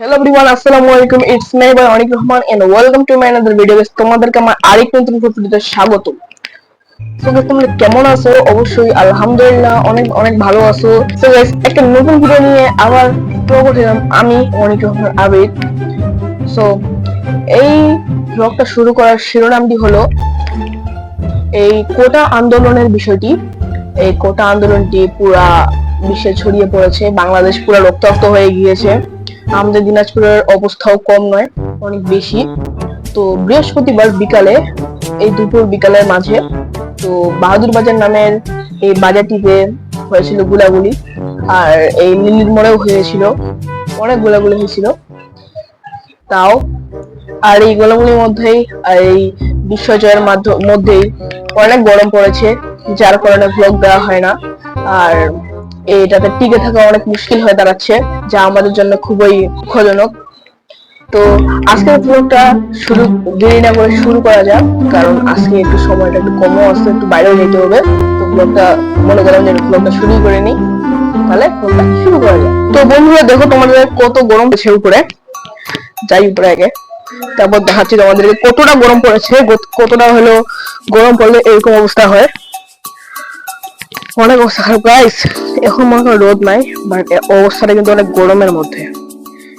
Hello everyone আসসালামু আলাইকুম it's me by Anik Rahman and welcome to my another video guys তোমাদেরকে আমার আরেক নতুন ভিডিওতে স্বাগত সো গাইস তোমরা কেমন আছো? অবশ্যই আলহামদুলিল্লাহ অনেক অনেক ভালো আছো। সো গাইস একটা নতুন ভিডিও নিয়ে আবার প্রকট হলাম আমি অনিক রহমান আবিদ। সো এই ব্লগটা শুরু করার শিরোনামটি হলো এই কোটা আন্দোলনের বিষয়টি। এই কোটা আন্দোলনটি পুরা বিশ্বে ছড়িয়ে পড়েছে। বাংলাদেশ পুরো রক্তাক্ত হয়ে গিয়েছে। আমাদের দিনাজপুরের অবস্থাও কম নয়, অনেক বেশি। তো বৃহস্পতিবার বিকালে, এই দুপুর বিকালের মাঝে, তো বাহাদুর বাজার নামের এই বাজারটিতে হয়েছিল গুলাগুলি। আর এই লিলির মোড়েও হয়েছিল, অনেক গোলাগুলি হয়েছিল। তাও, আর এই গোলাগুলির মধ্যেই, আর এই বিশ্বজয়ের মধ্যেই অনেক গরম পড়েছে, যার কারণে ব্লগ দেওয়া হয় না। আর এটাতে টিকে থাকা অনেক মুশকিল হয়ে দাঁড়াচ্ছে, যা আমাদের জন্য খুবই দুঃখজনক। তো আজকের ব্লগটা শুরু, দেরি না করে শুরু করা যাক, কারণ আজকে একটু সময়টা একটু কমও আসছে একটু বাইরেও যেতে হবে। তো ব্লগটা মনে করলাম যে ব্লগটা শুরু করে নিই, তাহলে ব্লগটা শুরু করা যাক। তো বন্ধুরা, দেখো তোমাদের কত গরম পড়েছে উপরে। যাই উপরে আগে। তারপর দেখাচ্ছি তোমাদেরকে কতটা গরম পড়েছে, কতটা হলো গরম পড়লে এরকম অবস্থা হয়। অনেক অবস্থা খারাপ। গাইস এখন মনে হয় রোদ নাই বাট অবস্থাটা কিন্তু অনেক গরমের মধ্যে।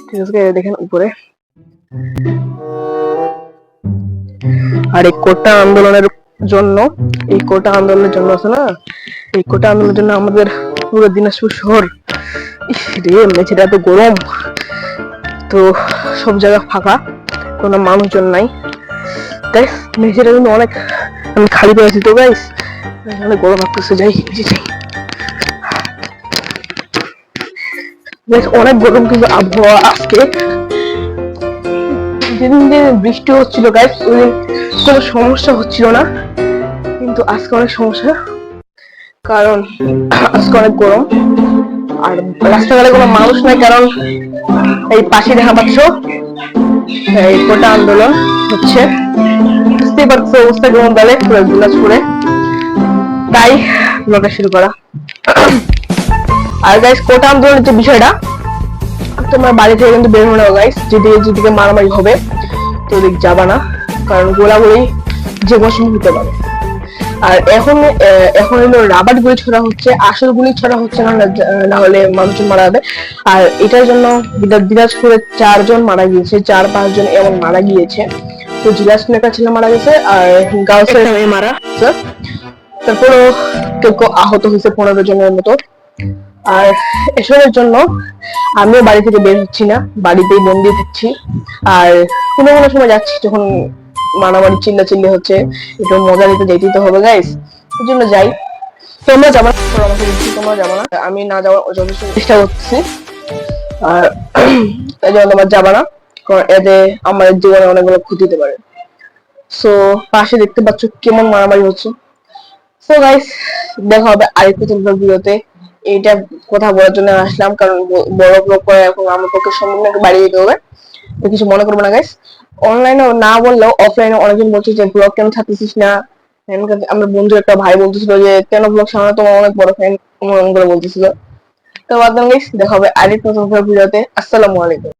ঠিক আছে দেখেন উপরে। আর এই কোটা আন্দোলনের জন্য, এই কোটা আন্দোলনের জন্য আছে না? এই কোটা আন্দোলনের জন্য আমাদের পুরো দিনাজপুর শহর রে, মেঝেটা এত গরম। তো সব জায়গা ফাঁকা, কোনো মানুষজন নাই। তাই মেঝেটা কিন্তু অনেক আমি খালি পেয়েছি তো গাইস অনেক গরম যাই অনেক গরম কিন্তু আবহাওয়া আজকে। যেদিন যে বৃষ্টি হচ্ছিল ওই কোনো সমস্যা হচ্ছিল না। কিন্তু আজকে অনেক সমস্যা, কারণ আজকে অনেক গরম। আর রাস্তাঘাটে কোনো মানুষ নাই, কারণ এই পাশে দেখা পাচ্ছ, এই কোটা আন্দোলন হচ্ছে। বুঝতেই পারছ অবস্থা কেমন পুরো দিনাজপুরে। তাই ব্লগটা শুরু করা। আর গাইস কোটা আন্দোলনের যে বিষয়টা তোমরা বাড়ি থেকে কিন্তু বের গাইস যেদিকে যেদিকে মারামারি হবে তো ওদিক যাবা না। কারণ গোলাগুলি যে কোনো সময় হতে পারে। আর এখন এখন হলো রাবার গুলি ছড়া হচ্ছে আসল গুলি ছড়া হচ্ছে না না- হলে মানুষজন মারা যাবে। আর এটার জন্য দিনা- দিনাজপুরে চারজন মারা গিয়েছে চার পাঁচজন এমন মারা গিয়েছে। তো জিলাসপুরে একটা ছেলে মারা গেছে আর মেয়ে মারা। গেছে। তারপরও কেউ কেউ আহত হয়েছে পনেরো জনের মতো। আর এসবের জন্য আমিও বাড়ি থেকে বের হচ্ছি না, বাড়িতেই বন্দি থাকছি। আর কোনো কোনো সময় যাচ্ছি যখন মারামারি চিল্লা চিল্লি হচ্ছে, একটু মজা নিতে যেতেই তো হবে গাইস এই জন্য যাই। তোমরা যাবা না আমাকে বলছি তোমরা যাবা না। আমি না যাওয়ার যথেষ্ট চেষ্টা করছি। আর এই জন্য তোমরা যাবা না, কারণ এতে জীবনে অনেকগুলো ক্ষতি হতে পারে। সো পাশে দেখতে পাচ্ছ কেমন মারামারি হচ্ছে। সো গাইস দেখা হবে আরেকটা তোমরা ভিডিওতে। এইটা কথা বলার জন্য আসলাম, কারণ বড় ব্লগ করে এখন আমার পক্ষে সম্ভব না একটু বাড়ি যেতে হবে। তো কিছু মনে করব না গাইস অনলাইনে না বললেও অফলাইনে অনেকজন বলছে যে ব্লগ কেন ছাড়তেছিস না? আমার বন্ধু একটা ভাই বলতেছিল যে, কেন ব্লগ সামনে তোমার অনেক বড় ফ্যান করে বলতেছিল। তো বাদ গাইস দেখা হবে আরেকটা নতুন ভিডিওতে। আসসালামু আলাইকুম।